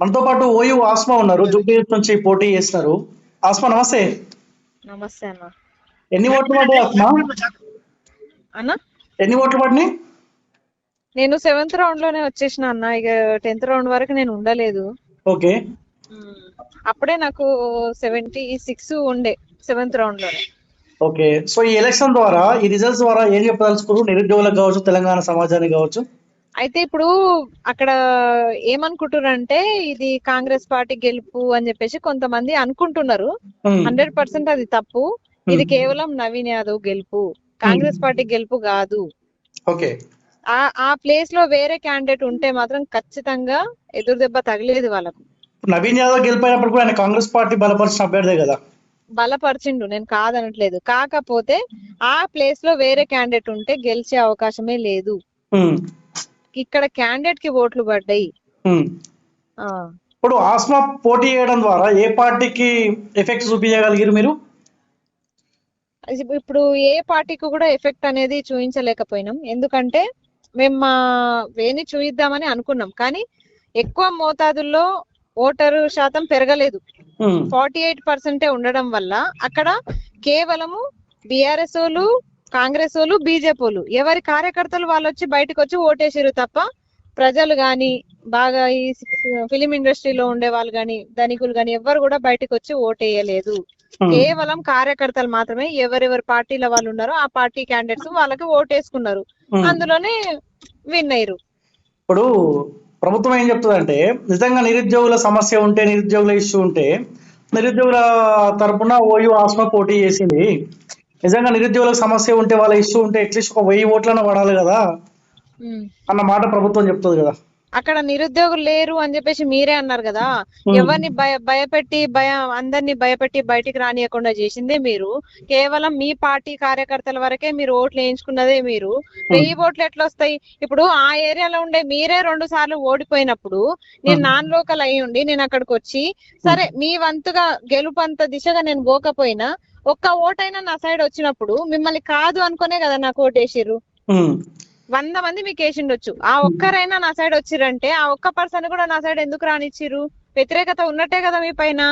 మనతో పాటు ఓయూ ఆస్మా ఉన్నారు. జూబ్లీ నుంచి పోటీ చేస్తున్నారు. ఆస్మా నమస్తే. నమస్తే అన్న. ఎన్ని ఓట్లు పడ్డాయి ఆస్మా? అన్న? ఎన్ని ఓట్లు పడినాయి నేను సెవెంత్ రౌండ్లోనే వచ్చేసిన అన్న. ఇక టెన్త్ రౌండ్ వరకు నేను ఉండలేదు. ఓకే. అప్పుడే నాకు సెవెంటీ సిక్స్ ఉండే సెవెంత్ రౌండ్లోనే ఓకే. సో ఈ ఎలక్షన్ ద్వారా ఈ రిజల్ట్స్ ద్వారా ఏం చెప్పదలుచుకున్నారు? నిరుద్యోగులకు కావచ్చు తెలంగాణ సమాజానికి కావచ్చు? అయితే ఇప్పుడు అక్కడ ఏమనుకుంటున్నారంటే ఇది కాంగ్రెస్ పార్టీ గెలుపు అని చెప్పేసి కొంతమంది అనుకుంటున్నారు. హండ్రెడ్ పర్సెంట్ అది తప్పు. ఇది కేవలం నవీన్ యాదవ్ గెలుపు. కాంగ్రెస్ పార్టీ గెలుపు కాదు. ఓకే. ఆ ఆ ప్లేస్లో వేరే క్యాండిడేట్ ఉంటే మాత్రం ఖచ్చితంగా ఎదురు దెబ్బ తగిలేదు వాళ్ళకు. నవీన్ యాదవ్ గెలిపోయినప్పుడు కూడా ఆయన కాంగ్రెస్ పార్టీ బలపరిచిన అభ్యర్థే కదా. బలపరిచిండు నేను కాదనట్లేదు. కాకపోతే ఆ ప్లేస్లో వేరే క్యాండిడేట్ ఉంటే గెలిచే అవకాశమే లేదు. ఇక్కడ క్యాండిడేట్కి ఓట్లు పడ్డాయి. ఇప్పుడు ఆస్మా పోటీ చేయడం ద్వారా ఏ పార్టీకి ఎఫెక్ట్ చూపించగలిగారు మీరు? ఇప్పుడు ఏ పార్టీకి కూడా ఎఫెక్ట్ అనేది చూపించలేకపోయినాం ఎందుకంటే మేము మా వేని చూయిద్దామని అనుకున్నాం. కానీ ఎక్కువ మోతాదుల్లో ఓటరు శాతం పెరగలేదు. ఫార్టీ ఎయిట్ పర్సెంటే ఉండడం వల్ల అక్కడ కేవలము బీఆర్ఎస్ వాళ్ళు కాంగ్రెస్ వాళ్ళు బీజేపీ వాళ్ళు. ఎవరి కార్యకర్తలు వాళ్ళు వచ్చి బయటకు వచ్చి ఓటేసారు తప్ప ప్రజలు గాని బాగా ఈ ఫిలిం ఇండస్ట్రీలో ఉండే వాళ్ళు గాని ధనికులు గాని ఎవ్వరు కూడా బయటకు వచ్చి ఓటేయలేదు. ఉమ్, కేవలం కార్యకర్తలు మాత్రమే ఎవరెవరి పార్టీల వాళ్ళు ఉన్నారో ఆ పార్టీ క్యాండిడేట్స్ వాళ్ళకి ఓటేసుకున్నారు. ఉమ్. అందులోనే విన్ అయ్యారు ఇప్పుడు ప్రభుత్వం ఏం చెప్తుందంటే నిజంగా నిరుద్యోగుల సమస్య ఉంటే నిరుద్యోగుల ఇష్యూ ఉంటే నిరుద్యోగుల తరపున ఓయూ ఆస్మా పోటీ చేసింది. నిజంగా నిరుద్యోగుల సమస్య ఉంటే వాళ్ళ ఇష్యూ ఉంటే అట్లీస్ట్ ఒక వెయ్యి ఓట్లన పడాలి కదా. అన్న మాట ప్రభుత్వం చెప్తుంది కదా. అక్కడ నిరుద్యోగులు లేరు అని చెప్పేసి మీరే అన్నారు కదా. ఎవరిని భయ భయపెట్టి భయ అందరినీ భయపెట్టి బయటికి రానియకుండా చేసిందే మీరు. కేవలం మీ పార్టీ కార్యకర్తల వరకే మీరు ఓట్లు వేయించుకున్నదే మీరు. వెయ్యి ఓట్లు ఎట్లా వస్తాయి ఇప్పుడు ఆ ఏరియాలో ఉండే మీరే రెండు సార్లు ఓడిపోయినప్పుడు నేను నాన్ లోకల్ అయి ఉండి నేను అక్కడికి వచ్చి సరే మీ వంతుగా గెలుపంత దిశగా నేను పోకపోయినా ఒక్క ఓటైనా నా సైడ్ వచ్చినప్పుడు మిమ్మల్ని కాదు అనుకునే కదా నాకు ఓటేసిర్రు. వంద మంది మీకు వేసిండొచ్చు. ఆ ఒక్కరైనా నా సైడ్ వచ్చిరంటే ఆ ఒక్క పర్సన్ కూడా నా సైడ్ ఎందుకు రానిచ్చిర్రు? వ్యతిరేకత ఉన్నట్టే కదా మీ పైన.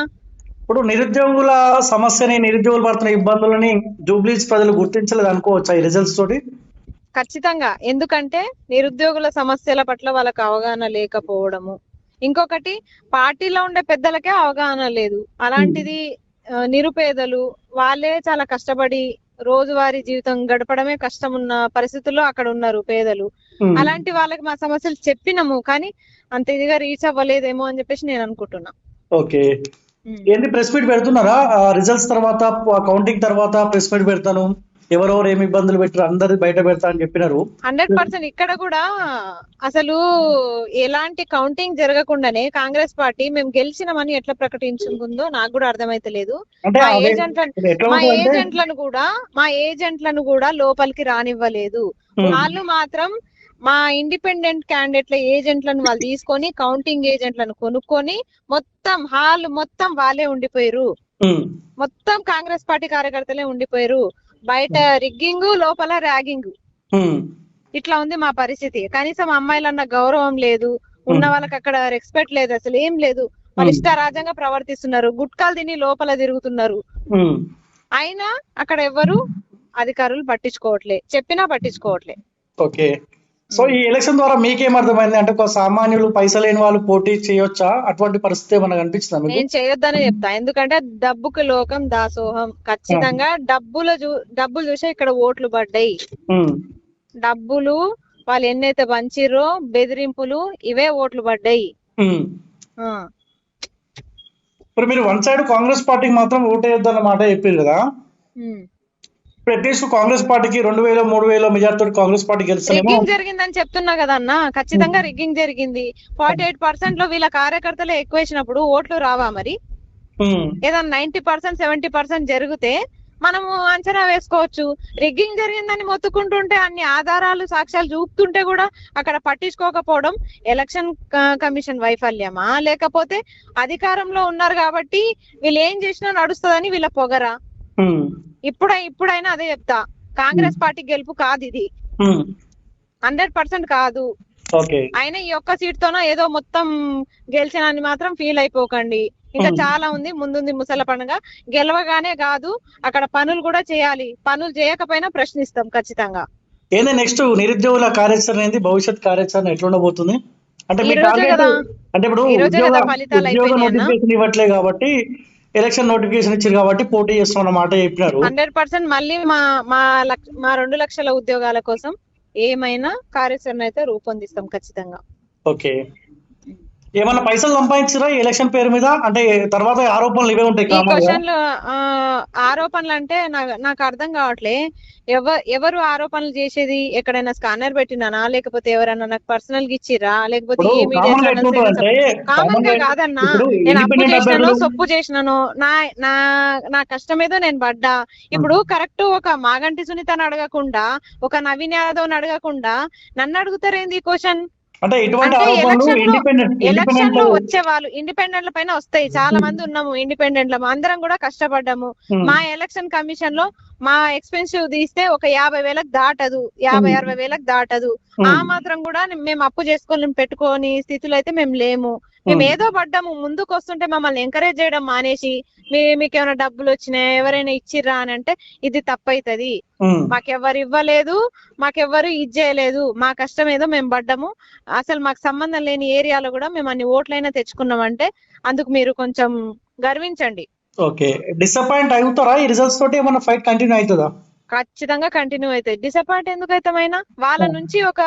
ఇప్పుడు నిరుద్యోగుల సమస్యని నిరుద్యోగులు పడుతున్న ఇబ్బందులని జూబ్లీస్ ప్రజలు గుర్తించలేదు అనుకోవచ్చా ఈ రిజల్ట్స్ తోటి? ఖచ్చితంగా. ఎందుకంటే నిరుద్యోగుల సమస్యల పట్ల వాళ్ళకి అవగాహన లేకపోవడము. ఇంకొకటి పార్టీలో ఉండే పెద్దలకే అవగాహన లేదు. అలాంటిది నిరుపేదలు వాళ్ళే చాలా కష్టపడి రోజువారీ జీవితం గడపడమే కష్టం ఉన్న పరిస్థితుల్లో అక్కడ ఉన్నారు పేదలు. అలాంటి వాళ్ళకి మా సమస్యలు చెప్పినాము కానీ అంత ఇదిగా రీచ్ అవ్వలేదేమో అని చెప్పేసి నేను అనుకుంటున్నా. ఓకే. ఏంటి ప్రెస్ మీట్ పెడుతున్నారా? రిజల్ట్స్ తర్వాత కౌంటింగ్ తర్వాత ప్రెస్ మీట్ పెడతాను? ఎవరెవరు ఏమి ఇబ్బందులు పెట్టారు అందరి బయట పెడతా అని చెప్పినారు. హండ్రెడ్ పర్సెంట్ ఇక్కడ కూడా అసలు ఎలాంటి కౌంటింగ్ జరగకుండానే కాంగ్రెస్ పార్టీ మేము గెలిచినామని ఎట్లా ప్రకటించుకుందో నాకు కూడా అర్థమైతలేదు మా ఏజెంట్లను మా ఏజెంట్లను కూడా మా ఏజెంట్లను కూడా లోపలికి రానివ్వలేదు. ఉమ్, వాళ్ళు మాత్రం మా ఇండిపెండెంట్ క్యాండిడేట్ల ఏజెంట్లను వాళ్ళు తీసుకొని కౌంటింగ్ ఏజెంట్లను కొనుక్కొని మొత్తం హాల్ మొత్తం వాళ్ళే ఉండిపోయారు ఉమ్, మొత్తం కాంగ్రెస్ పార్టీ కార్యకర్తలే ఉండిపోయారు బయట రిగ్గింగ్ లోపల ర్యాగింగ్. ఇట్లా ఉంది మా పరిస్థితి. కనీసం అమ్మాయిలన్న గౌరవం లేదు. ఉన్న వాళ్ళకి అక్కడ రెస్పెక్ట్ లేదు అసలు ఏం లేదు. వాళ్ళు. ఇష్టారాజ్యంగా ప్రవర్తిస్తున్నారు. గుట్కాలు తిని లోపల తిరుగుతున్నారు. అయినా అక్కడ ఎవ్వరు అధికారులు పట్టించుకోవట్లే. చెప్పినా పట్టించుకోవట్లే. ఓకే. సో ఈ ఎలక్షన్ ద్వారా మీకేం అర్థమైంది? అంటే ఒక సామాన్యులు పైసలు లేని వాళ్ళు పోటీ చేయొచ్చా? అటువంటి పరిస్థితి ఏమన్నా కనిపించిందా మీకు? నేను చేయొద్దనే చెప్తా. ఎందుకంటే డబ్బుకి లోకం దాసోహం. ఖచ్చితంగా డబ్బులు చూ డబ్బులు చూసే ఇక్కడ ఓట్లు పడ్డాయి. డబ్బులు వాళ్ళు ఎన్నైతే పంచిర్రో బెదిరింపులు ఇవే ఓట్లు పడ్డాయి. ఇప్పుడు మీరు వన్ సైడ్ కాంగ్రెస్ పార్టీకి మాత్రం ఓటేయొద్దు అన్న మాట చెప్పారు కదా? అట్లీస్ట్ కాంగ్రెస్ పార్టీకి రెండు వేల మూడు వేల మెజార్టీ కాంగ్రెస్ పార్టీ గెలుస్తామేమో రిగ్గింగ్ జరిగిందని చెప్తున్నా కదా అన్న. ఖచ్చితంగా రిగ్గింగ్ జరిగింది. ఫార్టీ ఎయిట్ పర్సెంట్లో వీళ్ళ కార్యకర్తలు ఎక్కువ వేసినప్పుడు ఓట్లు రావా మరి? ఉమ్, ఏదన్నా నైన్టీ పర్సెంట్ సెవెంటీ పర్సెంట్ జరిగితే మనము అంచనా వేసుకోవచ్చు. రిగ్గింగ్ జరిగిందని మొత్తుకుంటుంటే అన్ని ఆధారాలు సాక్ష్యాలు చూపుతుంటే కూడా అక్కడ పట్టించుకోకపోవడం ఎలక్షన్ కమిషన్ వైఫల్యమా? లేకపోతే అధికారంలో ఉన్నారు కాబట్టి వీళ్ళు ఏం చేసినా నడుస్తుందని వీళ్ళ పొగరా? ఉమ్, ఇప్పుడై ఇప్పుడైనా అదే చెప్తా. కాంగ్రెస్ పార్టీ గెలుపు కాదు ఇది హండ్రెడ్ పర్సెంట్ కాదు. అయినా ఈ ఒక్క సీట్ తోన ఏదో మొత్తం గెలిచినని మాత్రం ఫీల్ అయిపోకండి. ఇంకా. చాలా ఉంది ముందుంది ముసల పండుగ. గెలవగానే కాదు అక్కడ పనులు కూడా చేయాలి. పనులు చేయకపోయినా ప్రశ్నిస్తాం ఖచ్చితంగా. ఏంది నెక్స్ట్ నిరుద్యోగుల కార్యాచరణ ఏంది భవిష్యత్ కార్యాచరణ ఎట్లా ఉండబోతుంది అంటే మీ టార్గెట్. అంటే ఇప్పుడు ఉద్యోగ. నోటిఫికేషన్ ఇవ్వట్లే కాబట్టి ఎలక్షన్ నోటిఫికేషన్ ఇచ్చారు కాబట్టి పోటీ చేస్తున్న మాట చెప్పినారు. హండ్రెడ్ పర్సెంట్ మళ్ళీ మా మా లక్ష- మా రెండు లక్షల ఉద్యోగాల కోసం ఏమైనా కార్యాచరణ అయితే రూపొందిస్తాం ఖచ్చితంగా. ఓకే. ఏమన్నా పైసలు సంపాదించారా ఈ ఎలక్షన్ పేరు మీద? అంటే తర్వాత ఆరోపణలు ఇవే ఉంటాయి ఈ. క్వశ్చన్లు ఆరోపణలు అంటే నాకు అర్థం కావట్లే. ఎవ ఎవరు ఆరోపణలు చేసేది? ఎక్కడైనా స్కానర్ పెట్టినానా? లేకపోతే ఎవరైనా నాకు పర్సనల్గా ఇచ్చిరా లేకపోతే ఏ మీడియా కాదన్నా. నేను అప్పు చేసినాను సొప్పు చేసినాను నా నా నా కష్టం ఏదో నేను పడ్డా. ఇప్పుడు కరెక్ట్ ఒక మాగంటి సునీతని అడగకుండా ఒక నవీన్ యాదవ్ అడగకుండా నన్ను అడుగుతారేంది ఈ క్వశ్చన్ అంటే ఇటువంటి ఆరోపణలు లో ఇండిపెండెంట్ ఇండిపెండెంట్లో వచ్చే వాళ్ళు ఇండిపెండెంట్ల పైన వస్తాయి. చాలా మంది ఉన్నాము ఇండిపెండెంట్ అందరం కూడా కష్టపడ్డాము. మా ఎలక్షన్ కమిషన్లో మా ఎక్స్పెన్సివ్ తీస్తే ఒక యాభై వేలకు దాటదు. యాభై. అరవై వేలకు దాటదు. ఆ మాత్రం కూడా మేము అప్పు చేసుకొని పెట్టుకోని స్థితిలో అయితే మేము లేము. మేము ఏదో పడ్డాము. ముందుకు వస్తుంటే మమ్మల్ని ఎంకరేజ్ చేయడం మానేసి మీ మీకు ఏమైనా డబ్బులు వచ్చినాయా ఎవరైనా ఇచ్చిర్రా అని అంటే ఇది తప్పైతది. మాకెవ్వరు ఇవ్వలేదు. మాకెవ్వరు ఇచ్చేయలేదు మా కష్టం ఏదో మేము పడ్డాము. అసలు మాకు సంబంధం లేని ఏరియాలో కూడా మేము అన్ని ఓట్లైనా తెచ్చుకున్నామంటే అందుకు మీరు కొంచెం గర్వించండి. ఓకే. డిసప్పాయింట్ అవుతారా? ఈ రిజల్ట్స్ తోటి ఏమన్నా ఫైట్ కంటిన్యూ అవుతుందా? ఖచ్చితంగా కంటిన్యూ అవుతాయి. డిసప్పాయింట్ ఎందుకు అవుతామైనా వాళ్ళ Hmm. నుంచి ఒక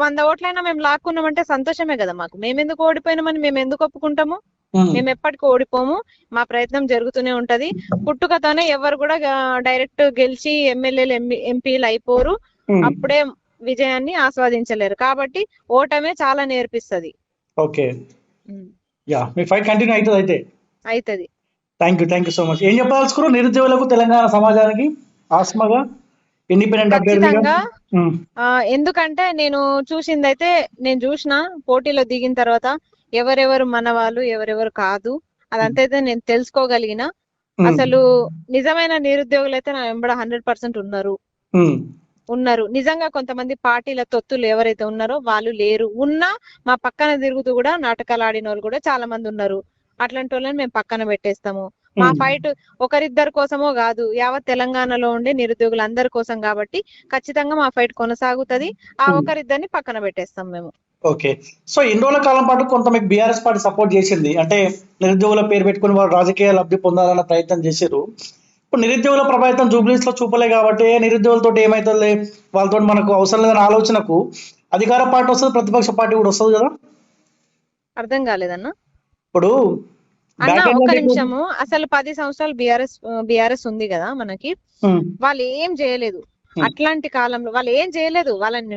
వంద ఓట్లైనా మేము లాక్కున్నామంటే సంతోషమే కదా మాకు. మేము ఎందుకు ఓడిపోయినామని మేము ఎందుకు ఒప్పుకుంటాము? ఉమ్, మేము ఎప్పటికీ ఓడిపోము. మా ప్రయత్నం జరుగుతూనే ఉంటది. పుట్టుకతోనే ఎవరు కూడా డైరెక్ట్ గెలిచి ఎమ్మెల్యేలు ఎంపీలు అయిపోరు. ఉమ్, అప్పుడే విజయాన్ని ఆస్వాదించలేరు. కాబట్టి ఓటమే చాలా నేర్పిస్తది. ఓకే. యా మీ ఫైట్ కంటిన్యూ అవుతుంది. అయితే అయితది thank you thank you so much ఏం చెప్పదలుచుకున్నారు నిరుద్యోగులకు తెలంగాణ సమాజానికి ఆస్మగా? ఇండిపెండెంట్ అభ్యర్థిగా? ఎందుకంటే నేను చూసిందైతే నేను చూసిన పోటీలో దిగిన తర్వాత ఎవరెవరు మన వాళ్ళు ఎవరెవరు కాదు అదంతా అయితే నేను తెలుసుకోగలిగిన. అసలు నిజమైన నిరుద్యోగులు అయితే నా వెంబడ హండ్రెడ్ పర్సెంట్ ఉన్నారు. ఉన్నారు. నిజంగా కొంతమంది పార్టీల తొత్తులు ఎవరైతే ఉన్నారో వాళ్ళు లేరు. ఉన్నా మా పక్కన తిరుగుతూ కూడా నాటకాలు ఆడిన వాళ్ళు కూడా చాలా మంది ఉన్నారు. అట్లాంటి వాళ్ళని మేము పక్కన పెట్టేస్తాము. మా. ఫైట్ ఒకరిద్దరి కోసమో కాదు యావత్ తెలంగాణలో ఉండే నిరుద్యోగులు అందరి కోసం కాబట్టి ఖచ్చితంగా మా ఫైట్ కొనసాగుతది. ఆ. ఒకరిద్దరిని పక్కన పెట్టేస్తాం మేము. ఓకే. సో ఇన్ని రోజుల కాలం పాటు కొంత మీకు బీఆర్ఎస్ పార్టీ సపోర్ట్ చేసింది. అంటే నిరుద్యోగుల పేరు పెట్టుకుని వారు రాజకీయ లబ్ధి పొందాలన్న ప్రయత్నం చేశారు. ఇప్పుడు నిరుద్యోగుల ప్రభావితం జూబ్లీస్లో చూపలే కాబట్టి నిరుద్యోగులతో ఏమైతుంది వాళ్ళతో మనకు అవసరం లేదన్న ఆలోచనకు అధికార పార్టీ వస్తుంది ప్రతిపక్ష పార్టీ కూడా వస్తుంది కదా? అర్థం కాలేదన్న? ఇప్పుడు అన్న ఇప్పుడు- నిమిషము. అసలు పది సంవత్సరాలు బిఆర్ఎస్ బిఆర్ఎస్ ఉంది కదా మనకి. వాళ్ళు ఏం చేయలేదు. అట్లాంటి కాలంలో వాళ్ళు ఏం చేయలేదు. వాళ్ళని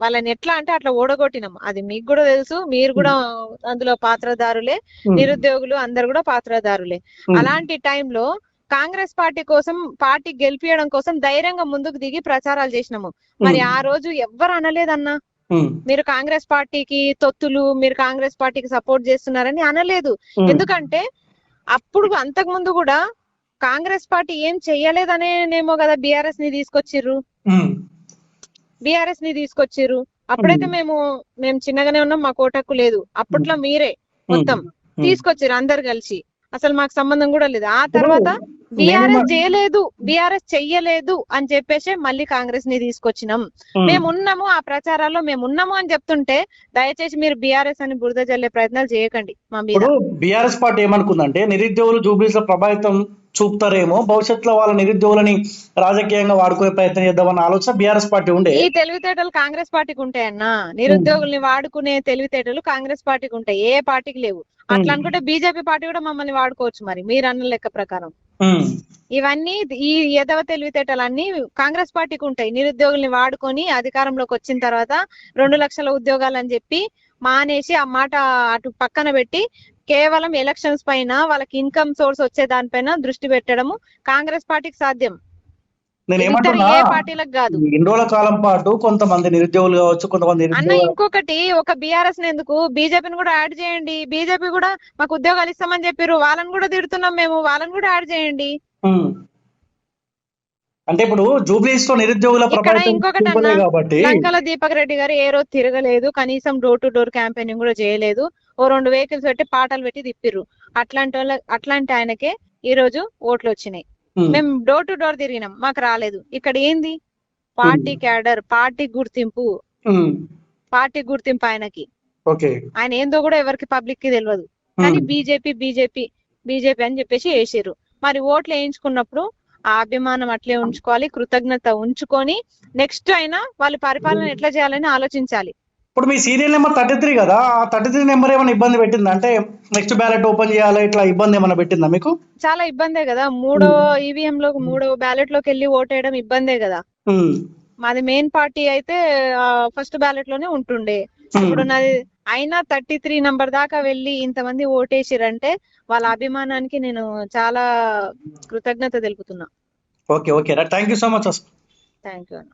వాళ్ళని ఎట్లా అంటే అట్లా ఓడగొట్టినాం. అది మీకు కూడా తెలుసు. మీరు కూడా అందులో పాత్రదారులే నిరుద్యోగులు అందరు కూడా పాత్రదారులే అలాంటి టైంలో కాంగ్రెస్ పార్టీ కోసం పార్టీ గెలిపియడం కోసం ధైర్యంగా ముందుకు దిగి ప్రచారాలు చేసినాము. మరి ఆ రోజు ఎవ్వరు అనలేదన్నా? మీరు కాంగ్రెస్ పార్టీకి తొత్తులు మీరు కాంగ్రెస్ పార్టీకి సపోర్ట్ చేస్తున్నారని అనలేదు. ఎందుకంటే అప్పుడు అంతకు ముందు కూడా కాంగ్రెస్ పార్టీ ఏం చెయ్యలేదనేనేమో కదా బిఆర్ఎస్ని తీసుకొచ్చిర్రు. బిఆర్ఎస్ని తీసుకొచ్చిర్రు. అప్పుడైతే. మేము మేము చిన్నగానే ఉన్నాం మా కోటకు లేదు. అప్పట్లో మీరే మొత్తం. తీసుకొచ్చారు అందరు కలిసి. అసలు మాకు సంబంధం కూడా లేదు. ఆ తర్వాత బిఆర్ఎస్ చేయలేదు బిఆర్ఎస్ చెయ్యలేదు అని చెప్పేసి మళ్ళీ కాంగ్రెస్ని తీసుకొచ్చినాం మేము ఉన్నాము ఆ ప్రచారాల్లో మేము ఉన్నాము అని చెప్తుంటే దయచేసి మీరు బిఆర్ఎస్ అని బురద జల్లే ప్రయత్నాలు చేయకండి మా మీద. బీఆర్ఎస్ పార్టీ ఏమనుకుందంటే నిరుద్యోగులు జూబ్లీస్ ప్రభావితం చూపుతారేమో. భవిష్యత్తులో వాళ్ళ నిరుద్యోగులని రాజకీయంగా వాడుకునే ప్రయత్నం చేద్దామన్న ఆలోచన బీఆర్ఎస్ పార్టీ ఉండే. ఈ తెలివితేటలు కాంగ్రెస్ పార్టీకి ఉంటాయన్నా నిరుద్యోగుల్ని వాడుకునే తెలివితేటలు కాంగ్రెస్ పార్టీకి ఉంటాయి. ఏ పార్టీకి లేవు. అట్లా అనుకుంటే బీజేపీ పార్టీ కూడా మమ్మల్ని వాడుకోవచ్చు మరి. మీరు అన్న లెక్క ప్రకారం. ఇవన్నీ ఈ ఎదవ తెలివితేటలన్నీ కాంగ్రెస్ పార్టీకి ఉంటాయి. నిరుద్యోగుల్ని వాడుకొని అధికారంలోకి వచ్చిన తర్వాత రెండు లక్షల ఉద్యోగాలు అని చెప్పి మానేసి ఆ మాట అటు పక్కన పెట్టి కేవలం ఎలక్షన్స్ పైన వాళ్ళకి ఇన్కమ్ సోర్స్ వచ్చే దానిపైన దృష్టి పెట్టడము కాంగ్రెస్ పార్టీకి సాధ్యం. కాలం పాటు కొంతమంది నిరుద్యోగులు కావచ్చు కొంతమంది అన్న ఇంకొకటి ఒక బీఆర్ఎస్ ఎందుకు? బీజేపీని కూడా యాడ్ చేయండి. బీజేపీ కూడా మాకు ఉద్యోగాలు ఇస్తామని చెప్పారు. వాళ్ళని కూడా తిడుతున్నాం మేము. వాళ్ళని కూడా యాడ్ చేయండి. అంటే ఇప్పుడు జూబ్లీస్లో నిరుద్యోగుల ఇంకొకటి లంకల దీపక్ రెడ్డి గారు ఏ రోజు తిరగలేదు. కనీసం డోర్ టు డోర్ క్యాంపెయినింగ్ కూడా చేయలేదు. ఓ రెండు వెహికల్స్ పెట్టి పాటలు పెట్టి తిప్పిర్రు. అట్లాంటి వాళ్ళ అట్లాంటి ఆయనకే ఈ రోజు ఓట్లు వచ్చినాయి. మేము డోర్ టు డోర్ తిరిగినాం. మాకు రాలేదు. ఇక్కడ ఏంది? పార్టీ క్యాడర్ పార్టీ గుర్తింపు. ఉమ్, పార్టీ గుర్తింపు ఆయనకి. ఆయన ఏందో కూడా ఎవరికి పబ్లిక్కి తెలియదు. కానీ బీజేపీ బీజేపీ బీజేపీ అని చెప్పేసి వేసారు మరి ఓట్లు వేయించుకున్నప్పుడు ఆ అభిమానం అట్లే ఉంచుకోవాలి కృతజ్ఞత ఉంచుకొని నెక్స్ట్ అయినా వాళ్ళు పరిపాలన ఎట్లా చేయాలని ఆలోచించాలి. ఇప్పుడు మీ సీరియల్ నెంబర్ థర్టీ త్రీ కదా ఆ థర్టీ త్రీ నెంబర్ ఏమైనా ఇబ్బంది పెట్టిందా? అంటే నెక్స్ట్ బ్యాలెట్ ఓపెన్ చేయాలి ఇట్లా ఇబ్బంది ఏమైనా పెట్టిందా మీకు? చాలా ఇబ్బందే కదా. మూడో ఈవీఎం లో మూడో బ్యాలెట్లోకి వెళ్ళి ఓటేయడం ఇబ్బందే కదా. ఉమ్, మాది మెయిన్ పార్టీ అయితే ఫస్ట్ బ్యాలెట్లోనే ఉంటుండే. ఉమ్. ఇప్పుడు నాది అయినా థర్టీ త్రీ నంబర్ దాకా వెళ్ళి ఇంతమంది ఓటేసిరంటే వాళ్ళ అభిమానానికి నేను చాలా కృతజ్ఞత తెలుపుతున్నా. Okay okay thank you so much thank you అన్న.